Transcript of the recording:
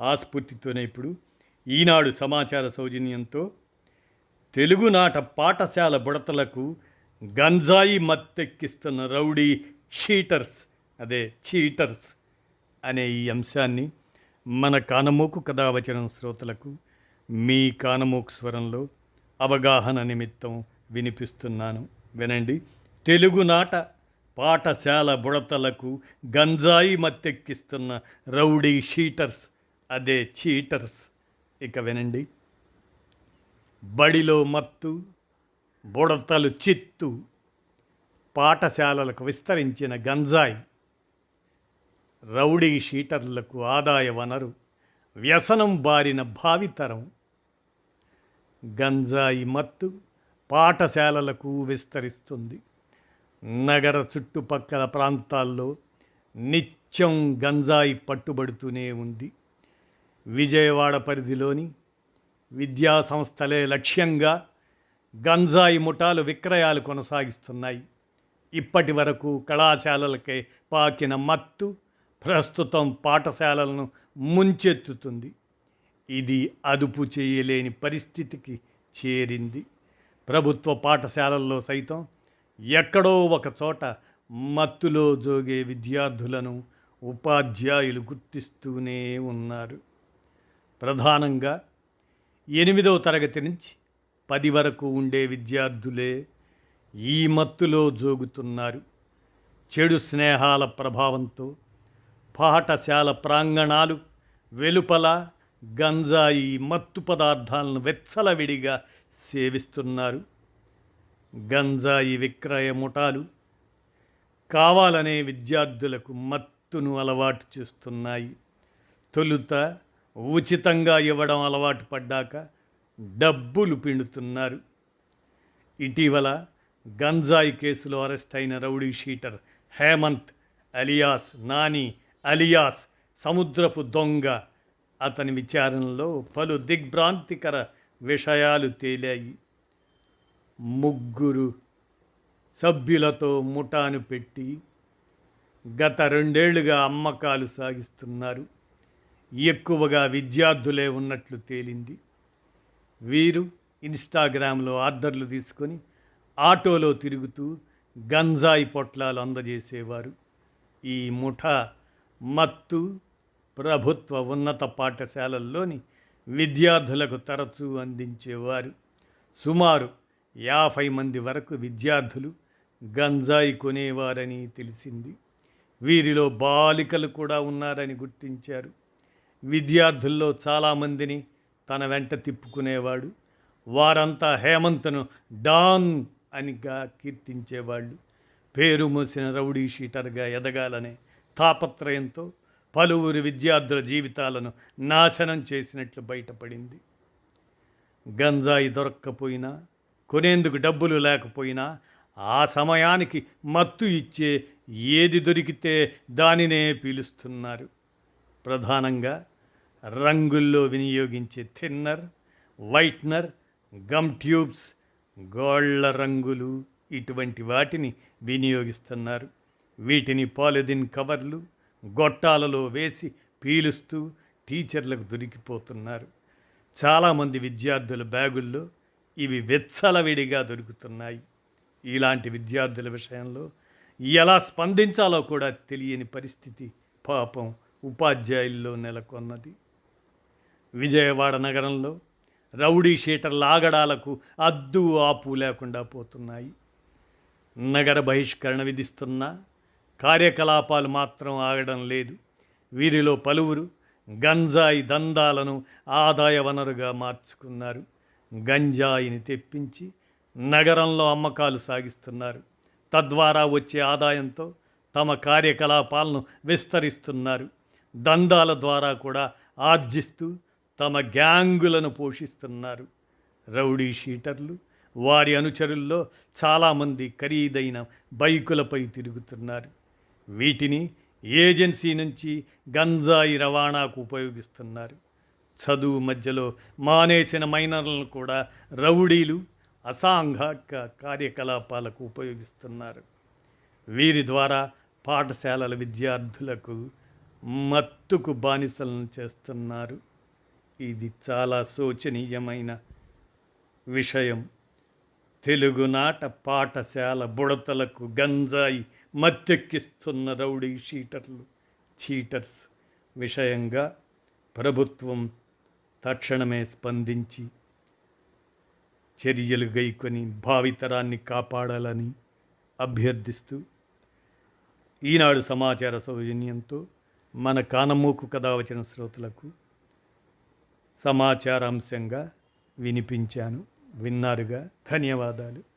ఆ స్ఫూర్తితోనే ఇప్పుడు ఈనాడు సమాచార సౌజన్యంతో తెలుగునాట పాఠశాల బుడతలకు గంజాయి మత్తెక్కిస్తున్న రౌడీ షీటర్స్ అదే చీటర్స్ అనే ఈ అంశాన్ని మన కానమోకు కథావచనం శ్రోతలకు మీ కానమోకు స్వరంలో అవగాహన నిమిత్తం వినిపిస్తున్నాను. వినండి. తెలుగునాట పాఠశాల బుడతలకు గంజాయి మత్తెక్కిస్తున్న రౌడీ షీటర్స్ అదే చీటర్స్. ఇక వినండి. బడిలో మత్తు బుడతలు చిత్తు పాఠశాలలకు విస్తరించిన గంజాయి రౌడీ షీటర్లకు ఆదాయ వనరు వ్యసనం బారిన భావితరం గంజాయి మత్తు పాఠశాలలకు విస్తరిస్తుంది. నగర చుట్టుపక్కల ప్రాంతాల్లో నిత్యం గంజాయి పట్టుబడుతూనే ఉంది. విజయవాడ పరిధిలోని విద్యా సంస్థలే లక్ష్యంగా గంజాయి ముఠాలు విక్రయాలు కొనసాగిస్తున్నాయి. ఇప్పటి వరకు కళాశాలలకే పాకిన మత్తు ప్రస్తుతం పాఠశాలలను ముంచెత్తుతుంది. ఇది అదుపు చేయలేని పరిస్థితికి చేరింది. ప్రభుత్వ పాఠశాలల్లో సైతం ఎక్కడో ఒక చోట మత్తులో జోగే విద్యార్థులను ఉపాధ్యాయులు గుర్తిస్తూనే ఉన్నారు. ప్రధానంగా ఎనిమిదవ తరగతి నుంచి పది వరకు ఉండే విద్యార్థులే ఈ మత్తులో జోగుతున్నారు. చెడు స్నేహాల ప్రభావంతో పాఠశాల ప్రాంగణాలు వెలుపల గంజాయి మత్తు పదార్థాలను వెచ్చలవిడిగా సేవిస్తున్నారు. గంజాయి విక్రయ ముఠాలు కావాలనే విద్యార్థులకు మత్తును అలవాటు చేస్తున్నాయి. తొలుత ఉచితంగా ఇవ్వడం అలవాటు పడ్డాక డబ్బులు పిండుతున్నారు. ఇటీవల గంజాయి కేసులో అరెస్ట్ అయిన rowdy sheeter Hemanth alias Nani alias సముద్రపు దొంగ అతని విచారణలో పలు దిగ్భ్రాంతికర విషయాలు తేలాయి. ముగ్గురు సభ్యులతో ముఠాను పెట్టి గత రెండేళ్ళుగా అమ్మకాలు సాగిస్తున్నారు. ఎక్కువగా విద్యార్థులే ఉన్నట్లు తేలింది. వీరు ఇన్స్టాగ్రామ్లో ఆర్డర్లు తీసుకొని ఆటోలో తిరుగుతూ గంజాయి పొట్లాలు అందజేసేవారు. ఈ ముఠా మత్తు ప్రభుత్వ ఉన్నత పాఠశాలల్లోని విద్యార్థులకు తరచూ అందించేవారు. సుమారు యాభై మంది వరకు విద్యార్థులు గంజాయి కొనేవారని తెలిసింది. వీరిలో బాలికలు కూడా ఉన్నారని గుర్తించారు. విద్యార్థుల్లో చాలామందిని తన వెంట తిప్పుకునేవాడు. వారంతా హేమంత్ను డాన్ అనిగా కీర్తించేవాళ్ళు. పేరు మోసిన రౌడీ షీటర్గా ఎదగాలనే తాపత్రయంతో పలువురు విద్యార్థుల జీవితాలను నాశనం చేసినట్లు బయటపడింది. గంజాయి దొరక్కపోయినా కొనేందుకు డబ్బులు లేకపోయినా ఆ సమయానికి మత్తు ఇచ్చే ఏది దొరికితే దానినే పీలుస్తున్నారు. ప్రధానంగా రంగుల్లో వినియోగించే థిన్నర్ వైట్నర్ గమ్ ట్యూబ్స్ గోళ్ళ రంగులు ఇటువంటి వాటిని వినియోగిస్తున్నారు. వీటిని పాలిథిన్ కవర్లు గొట్టాలలో వేసి పీలుస్తూ టీచర్లకు దొరికిపోతున్నారు. చాలామంది విద్యార్థుల బ్యాగుల్లో ఇవి వెచ్చలవిడిగా దొరుకుతున్నాయి. ఇలాంటి విద్యార్థుల విషయంలో ఎలా స్పందించాలో కూడా తెలియని పరిస్థితి పాపం ఉపాధ్యాయుల్లో నెలకొన్నది. విజయవాడ నగరంలో రౌడీ షీటర్ల ఆగడాలకు అద్దు ఆపు లేకుండా పోతున్నాయి. నగర బహిష్కరణ విధిస్తున్న కార్యకలాపాలు మాత్రం ఆగడం లేదు. వీరిలో పలువురు గంజాయి దందాలను ఆదాయ వనరుగా మార్చుకున్నారు. గంజాయిని తెప్పించి నగరంలో అమ్మకాలు సాగిస్తున్నారు. తద్వారా వచ్చే ఆదాయంతో తమ కార్యకలాపాలను విస్తరిస్తున్నారు. దందాల ద్వారా కూడా ఆర్జిస్తూ తమ గ్యాంగులను పోషిస్తున్నారు. రౌడీ షీటర్లు వారి అనుచరుల్లో చాలామంది ఖరీదైన బైకులపై తిరుగుతున్నారు. వీటిని ఏజెన్సీ నుంచి గంజాయి రవాణాకు ఉపయోగిస్తున్నారు. చదువు మధ్యలో మానేసిన మైనర్లను కూడా రౌడీలు అసాంఘిక కార్యకలాపాలకు ఉపయోగిస్తున్నారు. వీరి ద్వారా పాఠశాలల విద్యార్థులకు మత్తుకు బానిసలను చేస్తున్నారు. ఇది చాలా శోచనీయమైన విషయం. తెలుగునాట పాఠశాల బుడతలకు గంజాయి మత్తెక్కిస్తున్న రౌడీ షీటర్లు చీటర్స్ విషయంగా ప్రభుత్వం తక్షణమే స్పందించి చర్యలు గైకొని భావితరాన్ని కాపాడాలని అభ్యర్థిస్తూ ఈనాడు సమాచార సౌజన్యంతో మన కానమూకు కథ వచ్చిన శ్రోతలకు సమాచారాంశంగా వినిపించాను. విన్నారుగా. ధన్యవాదాలు.